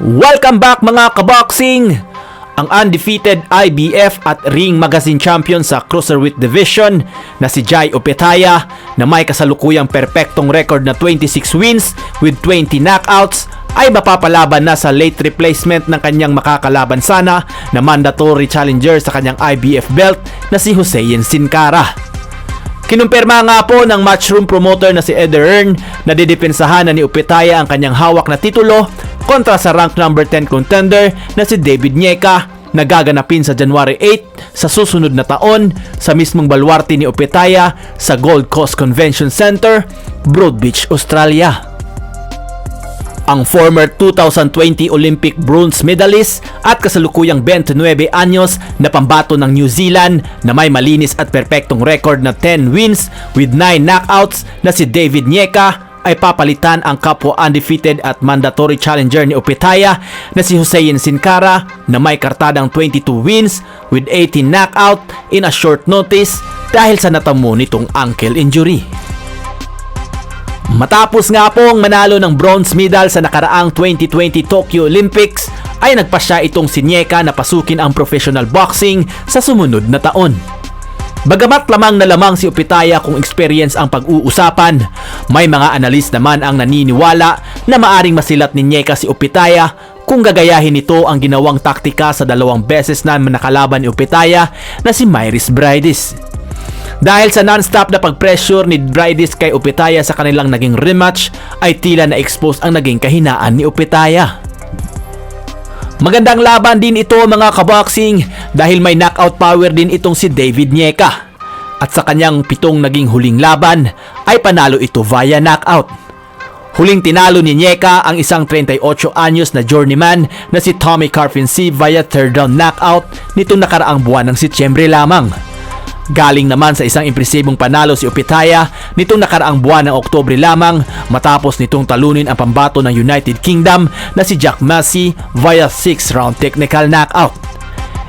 Welcome back mga kaboxing! Ang undefeated IBF at Ring Magazine Champion sa Cruiserweight Division na si Jai Opetaya na may kasalukuyang perpektong record na 26 wins with 20 knockouts ay mapapalaban na sa late replacement ng kanyang makakalaban sana na mandatory challenger sa kanyang IBF belt na si Hussein Sin Cara. Kinumpirma nga po ng matchroom promoter na si Ed Hearn na didepensahan na ni Upetaya ang kanyang hawak na titulo kontra sa rank number 10 contender na si David Nyeka na gaganapin sa January 8 sa susunod na taon sa mismong balwarte ni Upetaya sa Gold Coast Convention Center, Broad Beach, Australia. Ang former 2020 Olympic bronze medalist at kasalukuyang 29 anyos na pambato ng New Zealand na may malinis at perpektong record na 10 wins with 9 knockouts na si David Nyeka ay papalitan ang kapwa undefeated at mandatory challenger ni Opetaya na si Hussein Sin Cara na may kartadang 22 wins with 18 knockout in a short notice dahil sa natamo nitong ankle injury. Matapos nga pong manalo ng bronze medal sa nakaraang 2020 Tokyo Olympics, ay nagpasya itong si Nyeka na pasukin ang professional boxing sa sumunod na taon. Bagamat lamang na lamang si Upitaya kung experience ang pag-uusapan, may mga analis naman ang naniniwala na maaring masilat ni Nyeka si Upitaya kung gagayahin nito ang ginawang taktika sa dalawang beses na nakalaban ni Upitaya na si Myris Brides. Dahil sa non-stop na pag-pressure ni Brides kay Upitaya sa kanilang naging rematch, ay tila na-expose ang naging kahinaan ni Upitaya. Magandang laban din ito mga kaboxing dahil may knockout power din itong si David Nyeka. At sa kanyang pitong naging huling laban ay panalo ito via knockout. Huling tinalo ni Nyeka ang isang 38 anyos na journeyman na si Tommy Carpincy via third round knockout nitong nakaraang buwan ng Setyembre lamang. Galing naman sa isang impresibong panalo si Upitaya nitong nakaraang buwan ng Oktobre lamang matapos nitong talunin ang pambato ng United Kingdom na si Jack Massey via 6 round technical knockout.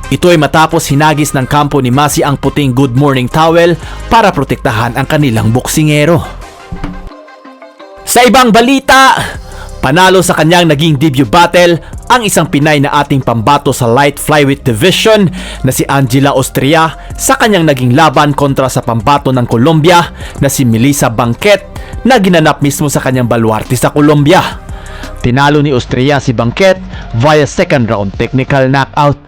Ito ay matapos hinagis ng kampo ni Massey ang puting good morning towel para protektahan ang kanilang boksingero. Sa ibang balita, panalo sa kanyang naging debut battle ang isang Pinay na ating pambato sa light flyweight division na si Angela Austria sa kanyang naging laban kontra sa pambato ng Colombia na si Melissa Banquet na ginanap mismo sa kanyang baluarte sa Colombia. Tinalo ni Austria si Banquet via second round technical knockout.